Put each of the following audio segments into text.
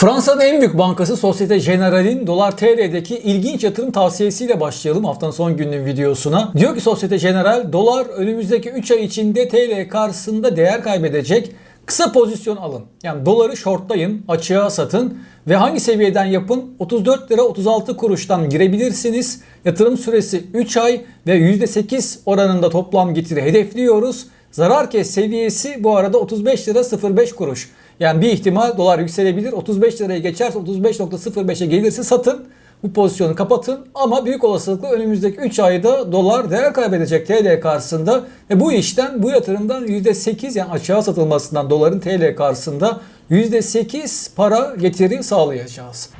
Fransa'nın en büyük bankası Societe Generale'in dolar TL'deki ilginç yatırım tavsiyesiyle başlayalım haftanın son gününün videosuna. Diyor ki Societe Generale dolar önümüzdeki 3 ay içinde TL karşısında değer kaybedecek. Kısa pozisyon alın. Yani doları shortlayın, açığa satın ve hangi seviyeden yapın? 34 lira 36 kuruştan girebilirsiniz. Yatırım süresi 3 ay ve %8 oranında toplam getiri hedefliyoruz. Zarar kes seviyesi bu arada 35 lira 05 kuruş. Yani bir ihtimal dolar yükselebilir. 35 liraya geçerse 35.05'e gelirse satın. Bu pozisyonu kapatın ama büyük olasılıkla önümüzdeki 3 ayda dolar değer kaybedecek TL karşısında ve bu işten bu yatırımdan %8 yani aşağı satılmasından doların TL karşısında %8 para getiri sağlayacağız.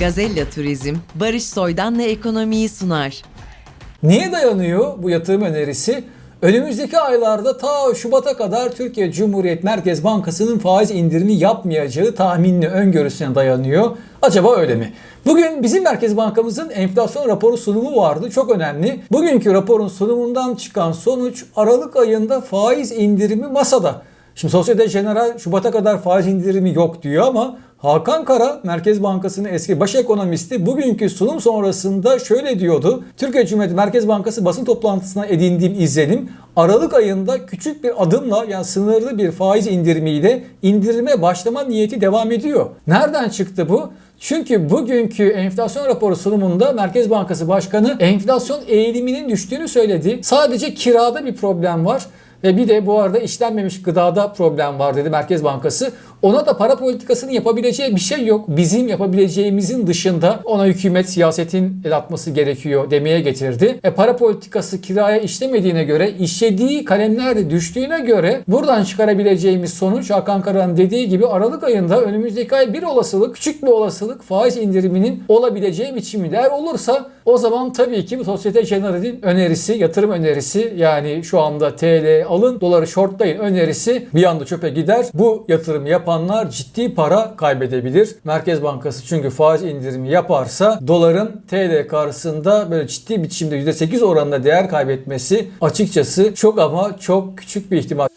Gazella Turizm, Barış Soydan'la ekonomiyi sunar. Niye dayanıyor bu yatırım önerisi? Önümüzdeki aylarda ta Şubat'a kadar Türkiye Cumhuriyet Merkez Bankası'nın faiz indirimi yapmayacağı tahminli öngörüsüne dayanıyor. Acaba öyle mi? Bugün bizim Merkez Bankamızın enflasyon raporu sunumu vardı. Çok önemli. Bugünkü raporun sunumundan çıkan sonuç Aralık ayında faiz indirimi masada. Şimdi Societe General Şubat'a kadar faiz indirimi yok diyor ama Hakan Kara, Merkez Bankası'nın eski baş ekonomisti bugünkü sunum sonrasında şöyle diyordu. Türkiye Cumhuriyeti Merkez Bankası basın toplantısına edindiğim izlenim Aralık ayında küçük bir adımla yani sınırlı bir faiz indirimiyle indirime başlama niyeti devam ediyor. Nereden çıktı bu? Çünkü bugünkü enflasyon raporu sunumunda Merkez Bankası Başkanı enflasyon eğiliminin düştüğünü söyledi. Sadece kirada bir problem var. Ve bir de bu arada işlenmemiş gıdada problem var dedi Merkez Bankası. Ona da para politikasının yapabileceği bir şey yok. Bizim yapabileceğimizin dışında ona hükümet siyasetin el atması gerekiyor demeye getirdi. E para politikası kiraya işlemediğine göre işlediği kalemler de düştüğüne göre buradan çıkarabileceğimiz sonuç Hakan Kara'nın dediği gibi Aralık ayında önümüzdeki ay bir olasılık, küçük bir olasılık faiz indiriminin olabileceği biçimde eğer olursa o zaman tabii ki bu Societe Generale'in önerisi, yatırım önerisi yani şu anda TL alın doları shortlayın önerisi bir anda çöpe gider. Bu yatırım yapanlar ciddi para kaybedebilir. Merkez Bankası çünkü faiz indirimi yaparsa doların TL karşısında böyle ciddi biçimde %8 oranında değer kaybetmesi açıkçası çok ama çok küçük bir ihtimal.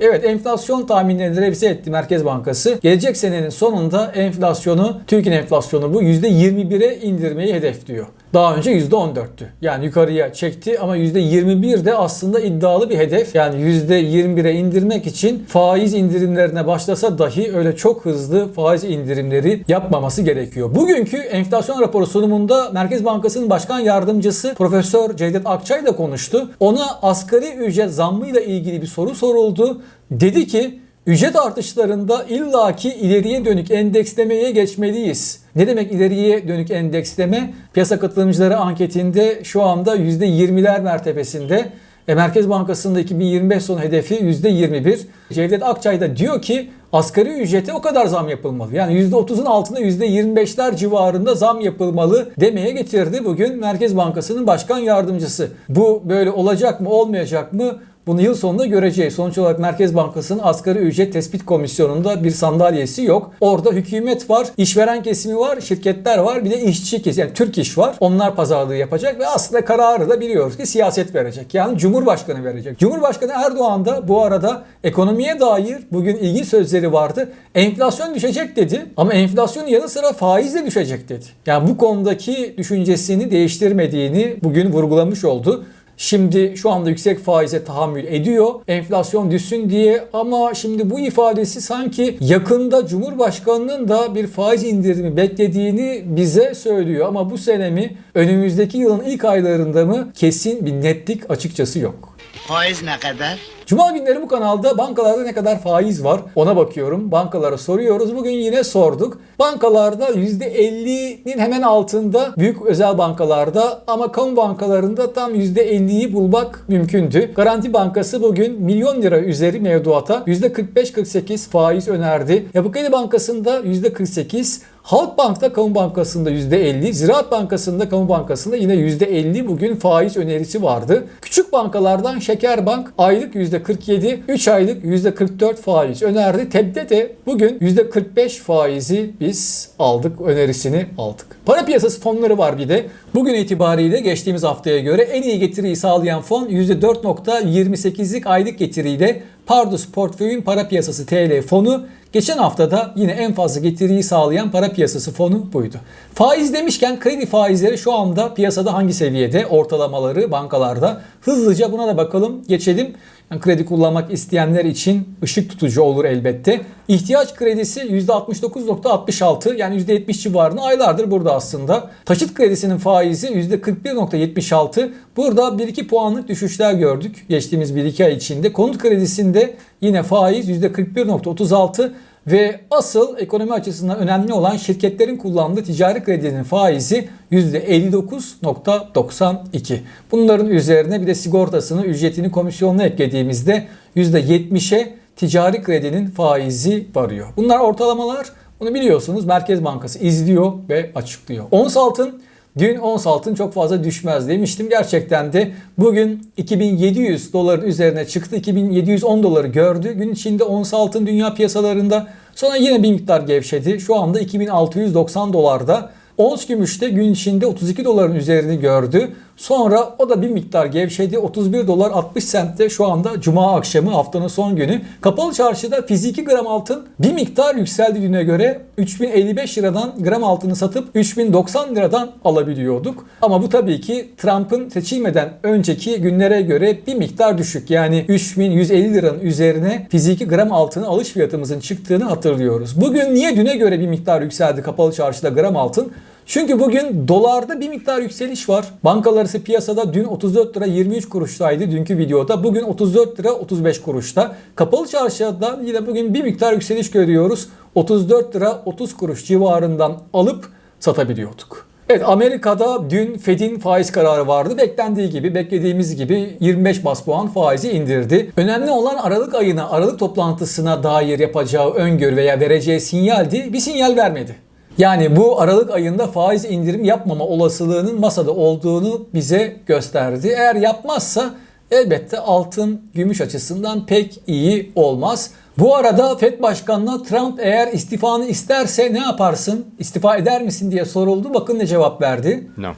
Evet enflasyon tahminlerini revize etti Merkez Bankası. Gelecek senenin sonunda enflasyonu, Türkiye enflasyonu bu %21'e indirmeyi hedefliyor. Daha önce %14'tü. Yani yukarıya çekti ama %21 de aslında iddialı bir hedef. Yani %21'e indirmek için faiz indirimlerine başlasa dahi öyle çok hızlı faiz indirimleri yapmaması gerekiyor. Bugünkü enflasyon raporu sunumunda Merkez Bankası'nın başkan yardımcısı Profesör Cevdet Akçay da konuştu. Ona asgari ücret zammıyla ilgili bir soru soruldu. Dedi ki Ücret artışlarında illaki ileriye dönük endekslemeye geçmeliyiz. Ne demek ileriye dönük endeksleme? Piyasa katılımcıları anketinde şu anda %20'ler mertebesinde. E, Merkez Bankası'nda 2025 sonu hedefi %21. Cevdet Akçay da diyor ki asgari ücrete o kadar zam yapılmalı. Yani %30'un altında %25'ler civarında zam yapılmalı demeye getirdi bugün Merkez Bankası'nın başkan yardımcısı. Bu böyle olacak mı olmayacak mı? Bunu yıl sonunda göreceğiz. Sonuç olarak Merkez Bankası'nın asgari ücret tespit komisyonunda bir sandalyesi yok. Orada hükümet var, işveren kesimi var, şirketler var, bir de işçi kesimi yani Türk iş var. Onlar pazarlığı yapacak ve aslında kararı da biliyoruz ki siyaset verecek. Yani Cumhurbaşkanı verecek. Cumhurbaşkanı Erdoğan da bu arada ekonomiye dair bugün ilgi sözleri vardı. Enflasyon düşecek dedi ama enflasyonun yanı sıra faiz de düşecek dedi. Yani bu konudaki düşüncesini değiştirmediğini bugün vurgulamış oldu. Şimdi şu anda yüksek faize tahammül ediyor. Enflasyon düşsün diye ama şimdi bu ifadesi sanki yakında Cumhurbaşkanının da bir faiz indirimi beklediğini bize söylüyor. Ama bu sene mi önümüzdeki yılın ilk aylarında mı kesin bir netlik açıkçası yok. Faiz ne kadar? Cuma günleri bu kanalda bankalarda ne kadar faiz var ona bakıyorum. Bankalara soruyoruz. Bugün yine sorduk. Bankalarda %50'nin hemen altında büyük özel bankalarda ama kamu bankalarında tam %50'yi bulmak mümkündü. Garanti Bankası bugün milyon lira üzeri mevduata %45-48 faiz önerdi. Yapı Kredi Bankası'nda %48, Halkbank'ta Kamu Bankası'nda %50, Ziraat Bankası'nda Kamu Bankası'nda yine %50 bugün faiz önerisi vardı. Küçük bankalardan Şekerbank aylık %47, 3 aylık %44 faiz önerdi. TEB'de de bugün %45 faizi biz aldık, önerisini aldık. Para piyasası fonları var bir de. Bugün itibariyle geçtiğimiz haftaya göre en iyi getiriyi sağlayan fon %4.28'lik aylık getiriyle Pardus Portföy'ün para piyasası TL fonu geçen haftada yine en fazla getiriyi sağlayan para piyasası fonu buydu. Faiz demişken kredi faizleri şu anda piyasada hangi seviyede? Ortalamaları bankalarda. Hızlıca buna da bakalım. Geçelim. Kredi kullanmak isteyenler için ışık tutucu olur elbette. İhtiyaç kredisi %69.66 yani %70 civarında aylardır burada aslında. Taşıt kredisinin faizi %41.76. Burada 1-2 puanlık düşüşler gördük geçtiğimiz 1-2 ay içinde. Konut kredisinde yine faiz %41.36 ve asıl ekonomi açısından önemli olan şirketlerin kullandığı ticari kredinin faizi %59.92. Bunların üzerine bir de sigortasını, ücretini, komisyonunu eklediğimizde %70'e ticari kredinin faizi varıyor. Bunlar ortalamalar. Bunu biliyorsunuz Merkez Bankası izliyor ve açıklıyor. Ons altın Dün ons altın çok fazla düşmez demiştim. Gerçekten de bugün 2700 doların üzerine çıktı. 2710 doları gördü. Gün içinde ons altın dünya piyasalarında sonra yine bir miktar gevşedi. Şu anda 2690 dolarda. Ons gümüşte gün içinde 32 doların üzerini gördü. Sonra o da bir miktar gevşedi. 31 dolar 60 sentte şu anda cuma akşamı haftanın son günü. Kapalı çarşıda fiziki gram altın bir miktar yükseldi düne göre. 3055 liradan gram altını satıp 3090 liradan alabiliyorduk. Ama bu tabii ki Trump'ın seçilmeden önceki günlere göre bir miktar düşük. Yani 3150 liranın üzerine fiziki gram altını alış fiyatımızın çıktığını hatırlıyoruz. Bugün niye düne göre bir miktar yükseldi kapalı çarşıda gram altın? Çünkü bugün dolarda bir miktar yükseliş var. Bankalar arası piyasada dün 34 lira 23 kuruştaydı dünkü videoda. Bugün 34 lira 35 kuruşta. Kapalı çarşıda yine bugün bir miktar yükseliş görüyoruz. 34 lira 30 kuruş civarından alıp satabiliyorduk. Evet Amerika'da dün Fed'in faiz kararı vardı. Beklendiği gibi, beklediğimiz gibi 25 bas puan faizi indirdi. Önemli olan Aralık ayına, Aralık toplantısına dair yapacağı öngörü veya vereceği sinyaldi. Bir sinyal vermedi. Yani bu Aralık ayında faiz indirim yapmama olasılığının masada olduğunu bize gösterdi. Eğer yapmazsa elbette altın gümüş açısından pek iyi olmaz. Bu arada FED Başkanı'na Trump eğer istifanı isterse ne yaparsın? İstifa eder misin diye soruldu. Bakın ne cevap verdi. No.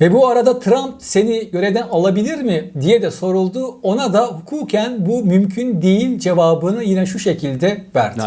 Ve bu arada Trump seni görevden alabilir mi diye de soruldu. Ona da hukuken bu mümkün değil cevabını yine şu şekilde verdi.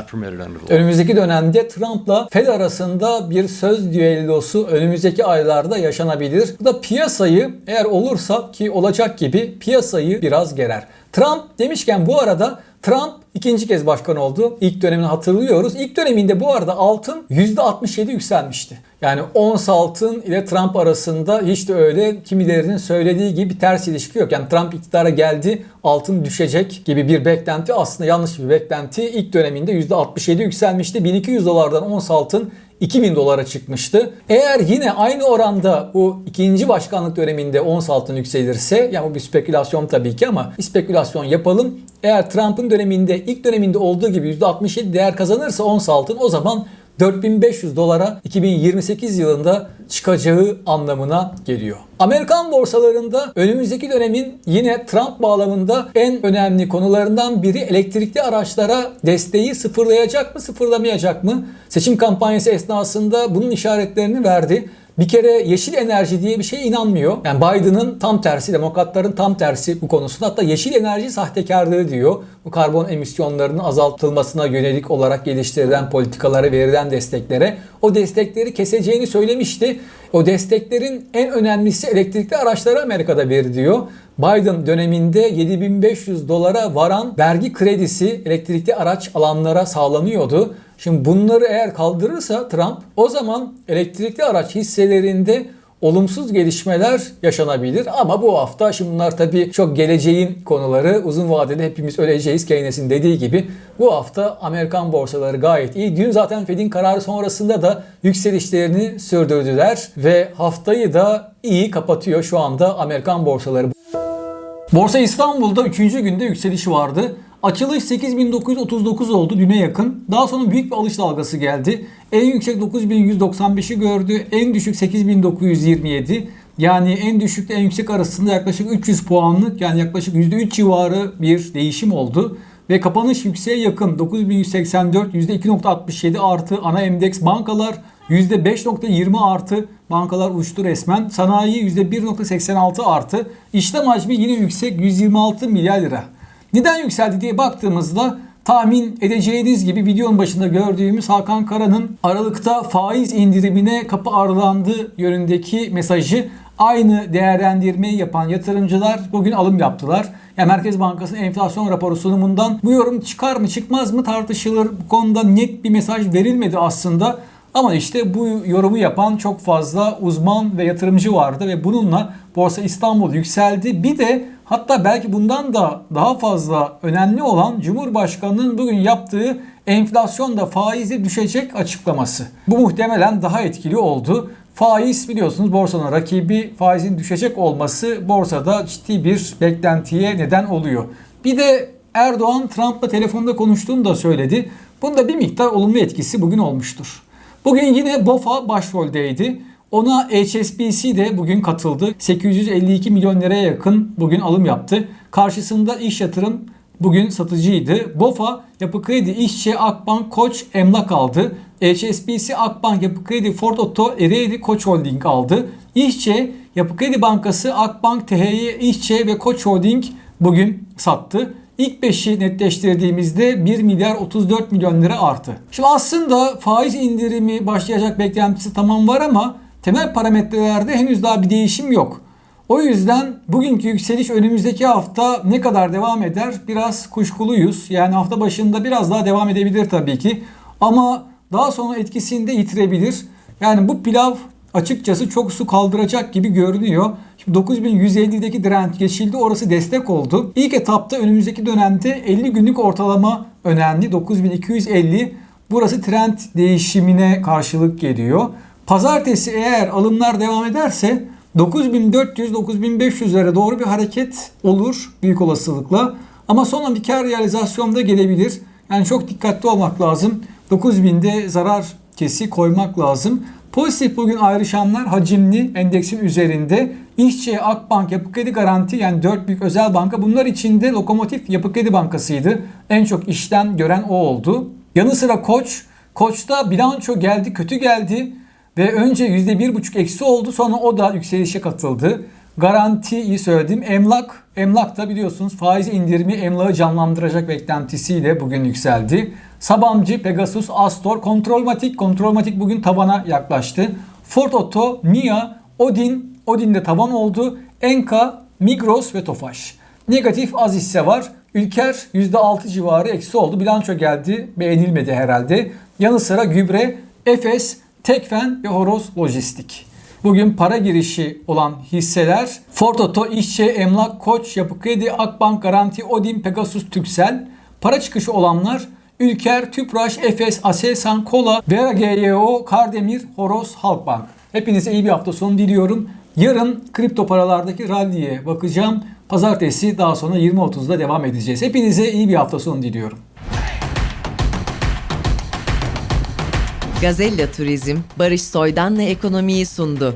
Önümüzdeki dönemde Trump'la Fed arasında bir söz düellosu önümüzdeki aylarda yaşanabilir. Bu da piyasayı eğer olursa ki olacak gibi piyasayı biraz gerer. Trump demişken bu arada Trump ikinci kez başkan oldu. İlk dönemini hatırlıyoruz. İlk döneminde bu arada altın %67 yükselmişti. Yani ons altın ile Trump arasında hiç de öyle kimilerinin söylediği gibi bir ters ilişki yok. Yani Trump iktidara geldi altın düşecek gibi bir beklenti aslında yanlış bir beklenti. İlk döneminde %67 yükselmişti. 1200 dolardan ons altın 2000 dolara çıkmıştı. Eğer yine aynı oranda bu ikinci başkanlık döneminde ons altın yükselirse yani bu bir spekülasyon tabii ki ama bir spekülasyon yapalım. Eğer Trump'ın döneminde ilk döneminde olduğu gibi %67 değer kazanırsa ons altın o zaman 4500 dolara 2028 yılında çıkacağı anlamına geliyor. Amerikan borsalarında önümüzdeki dönemin yine Trump bağlamında en önemli konularından biri elektrikli araçlara desteği sıfırlayacak mı sıfırlamayacak mı? Seçim kampanyası esnasında bunun işaretlerini verdi. Bir kere yeşil enerji diye bir şeye inanmıyor. Yani Biden'ın tam tersi, demokratların tam tersi bu konusunda. Hatta yeşil enerji sahtekarlığı diyor. Bu karbon emisyonlarının azaltılmasına yönelik olarak geliştirilen politikalara verilen desteklere o destekleri keseceğini söylemişti. O desteklerin en önemlisi elektrikli araçlara Amerika'da veriliyor. Biden döneminde 7500 dolara varan vergi kredisi elektrikli araç alanlara sağlanıyordu. Şimdi bunları eğer kaldırırsa Trump o zaman elektrikli araç hisselerinde olumsuz gelişmeler yaşanabilir. Ama bu hafta şimdi bunlar tabii çok geleceğin konuları. Uzun vadede hepimiz öleceğiz Keynes'in dediği gibi. Bu hafta Amerikan borsaları gayet iyi. Dün zaten Fed'in kararı sonrasında da yükselişlerini sürdürdüler ve haftayı da iyi kapatıyor şu anda Amerikan borsaları. Borsa İstanbul'da 3. günde yükseliş vardı. Açılış 8939 oldu düne yakın. Daha sonra büyük bir alış dalgası geldi. En yüksek 9195'i gördü. En düşük 8927. Yani en düşükle en yüksek arasında yaklaşık 300 puanlık yani yaklaşık %3 civarı bir değişim oldu. Ve kapanış yükseğe yakın 9184 %2.67 artı ana endeks bankalar %5.20 artı bankalar uçtu resmen. Sanayi %1.86 artı. İşlem hacmi yine yüksek 126 milyar lira. Neden yükseldi diye baktığımızda tahmin edeceğiniz gibi videonun başında gördüğümüz Hakan Kara'nın Aralık'ta faiz indirimine kapı aralandığı yönündeki mesajı aynı değerlendirmeyi yapan yatırımcılar bugün alım yaptılar. Yani Merkez Bankası'nın enflasyon raporu sunumundan bu yorum çıkar mı çıkmaz mı tartışılır. Bu konuda net bir mesaj verilmedi aslında. Ama işte bu yorumu yapan çok fazla uzman ve yatırımcı vardı ve bununla Borsa İstanbul yükseldi. Bir de hatta belki bundan da daha fazla önemli olan Cumhurbaşkanı'nın bugün yaptığı enflasyonda faizi düşecek açıklaması. Bu muhtemelen daha etkili oldu. Faiz biliyorsunuz borsanın rakibi faizin düşecek olması borsada ciddi bir beklentiye neden oluyor. Bir de Erdoğan Trump'la telefonda konuştuğunu da söyledi. Bunda bir miktar olumlu etkisi bugün olmuştur. Bugün yine BOFA başroldeydi. Ona HSBC de bugün katıldı. 852 milyon liraya yakın bugün alım yaptı. Karşısında iş yatırım bugün satıcıydı. BOFA, Yapı Kredi, İşçi, Akbank, Koç, Emlak aldı. HSBC, Akbank, Yapı Kredi, Ford Oto, Ereğli, Koç Holding aldı. İşçi, Yapı Kredi Bankası, Akbank, THY, İşçi ve Koç Holding bugün sattı. İlk 5'i netleştirdiğimizde 1 milyar 34 milyon lira artı. Şimdi aslında faiz indirimi başlayacak beklentisi tamam var ama temel parametrelerde henüz daha bir değişim yok. O yüzden bugünkü yükseliş önümüzdeki hafta ne kadar devam eder biraz kuşkuluyuz. Yani hafta başında biraz daha devam edebilir tabii ki. Ama daha sonra etkisini de yitirebilir. Yani bu pilav açıkçası çok su kaldıracak gibi görünüyor. Şimdi 9150'deki direnç geçildi. Orası destek oldu. İlk etapta önümüzdeki dönemde 50 günlük ortalama önemli. 9250. Burası trend değişimine karşılık geliyor. Pazartesi eğer alımlar devam ederse 9400-9500'lere doğru bir hareket olur büyük olasılıkla. Ama sonra bir kar realizasyonda gelebilir. Yani çok dikkatli olmak lazım. 9000'de zarar kesi koymak lazım. Pozitif bugün ayrışanlar hacimli endeksin üzerinde. İşçi, Akbank, Yapı Kredi Garanti yani 4 büyük özel banka bunlar içinde lokomotif Yapı Kredi Bankası'ydı. En çok işten gören o oldu. Yanı sıra Koç. Koç'ta bilanço geldi, kötü geldi. Ve önce %1,5 eksi oldu sonra o da yükselişe katıldı. Garantiyi söyledim. Emlak, emlak da biliyorsunuz faiz indirimi emlağı canlandıracak beklentisiyle bugün yükseldi. Sabancı, Pegasus, Astor, Kontrolmatik, Kontrolmatik bugün tabana yaklaştı. Ford Oto, Mia, Odin, Odin de taban oldu. Enka, Migros ve Tofaş. Negatif az hisse var. Ülker %6 civarı eksi oldu. Bilanço geldi. Beğenilmedi herhalde. Yanı sıra gübre, Efes, Tekfen ve Horoz Lojistik. Bugün para girişi olan hisseler Ford Oto, İşçi, Emlak, Koç, Yapı Kredi, Akbank, Garanti, Odin, Pegasus, Türksel. Para çıkışı olanlar Ülker, Tüpraş, Efes, Aselsan, Kola, Vera GYO, Kardemir, Horoz, Halkbank. Hepinize iyi bir hafta sonu diliyorum. Yarın kripto paralardaki ralliye bakacağım. Pazartesi daha sonra 20.30'da devam edeceğiz. Hepinize iyi bir hafta sonu diliyorum. Gazella Turizm, Barış Soydan'la ekonomiyi sundu.